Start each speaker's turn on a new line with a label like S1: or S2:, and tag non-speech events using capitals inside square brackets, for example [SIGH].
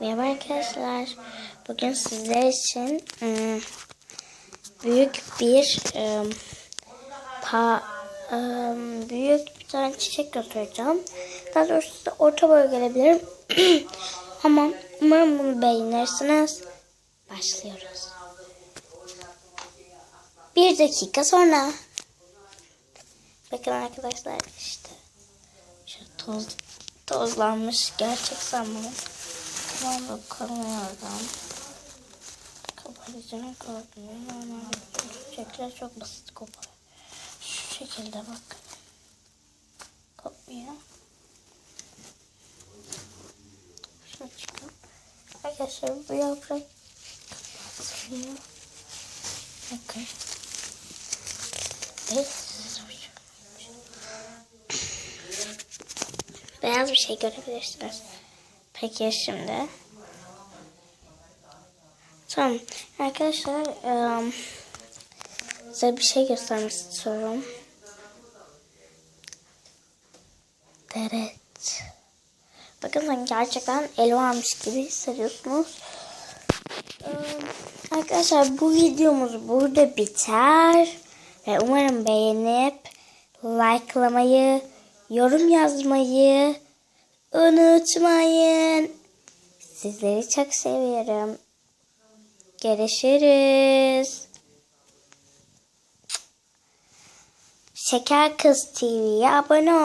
S1: Merhaba arkadaşlar. Bugün sizler için ım, büyük bir ım, pa, ım, büyük bir tane çiçek göstereceğim. Daha doğrusu size orta boy gelebilirim. [CLEARS THROAT] Ama umarım bunu beğenirsiniz. Başlıyoruz. Bir dakika sonra. Bakın arkadaşlar işte. Şu toz, tozlanmış gerçek sanırım. Bakalım oradan. Kapatıcının koparıyor. Normal çiçekler çok basit koparıyor. Şu şekilde bak. Kopmuyor. Şuna çıkıyor. Arkadaşlar bu yaprak sıkıyor. Bakın. Beyaz bir şey görebilirsiniz. Peki şimdi. Tamam. Arkadaşlar eee, size bir şey göstermek istiyorum. Evet. Bakın sen gerçekten el varmış gibi hissediyorsunuz. Eee, Arkadaşlar bu videomuz burada biter. Ve umarım beğenip likelamayı, yorum yazmayı unutmayın. Sizleri çok seviyorum. Görüşürüz. Şeker Kız TV'ye abone ol.